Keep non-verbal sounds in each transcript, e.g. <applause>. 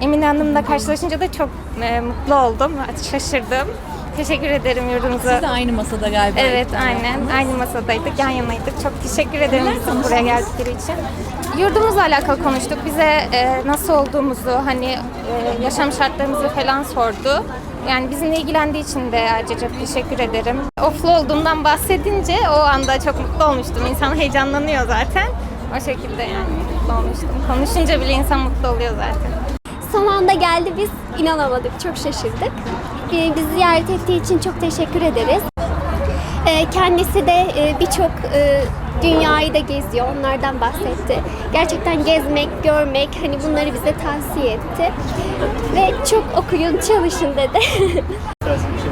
Emine Hanım'la karşılaşınca da çok e, mutlu oldum. Şaşırdım. Teşekkür ederim yurdunuza. Siz de aynı masada galiba. Evet aynen. Aynı masadaydık, yan yanaydık. Çok teşekkür ederim Neler buraya geldikleri için. Yurdumuzla alakalı konuştuk. Bize e, nasıl olduğumuzu, hani e, yaşam şartlarımızı falan sordu. Yani bizimle ilgilendiği için de ayrıca teşekkür ederim. Oflu olduğumdan bahsedince o anda çok mutlu olmuştum. İnsan heyecanlanıyor zaten. O şekilde yani mutlu olmuştum. Konuşunca bile insan mutlu oluyor zaten. Son anda geldi biz inanamadık, çok şaşırdık. Ee, Bizi ziyaret ettiği için çok teşekkür ederiz. Ee, Kendisi de e, birçok e, dünyayı da geziyor, onlardan bahsetti. Gerçekten gezmek, görmek, hani bunları bize tavsiye etti. Ve çok okuyun, çalışın dedi. <laughs>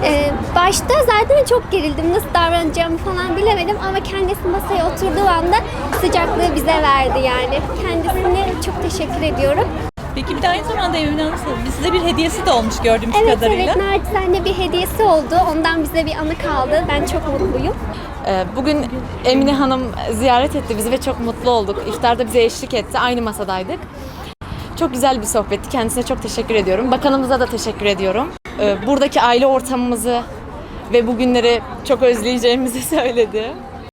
Ee, başta zaten çok gerildim. Nasıl davranacağımı falan bilemedim ama kendisi masaya oturduğu anda sıcaklığı bize verdi yani. Kendisine çok teşekkür ediyorum. Peki bir de aynı zamanda Emine Hanım size bir hediyesi de olmuş gördüğümüz Evet kadarıyla. evet naçizane bir hediyesi oldu. Ondan bize bir anı kaldı. Ben çok mutluyum. Ee, Bugün Emine Hanım ziyaret etti bizi ve çok mutlu olduk. İftarda bize eşlik etti. Aynı masadaydık. Çok güzel bir sohbetti. Kendisine çok teşekkür ediyorum. Bakanımıza da teşekkür ediyorum. Ee, Buradaki aile ortamımızı ve bugünleri çok özleyeceğimizi <laughs> söyledi.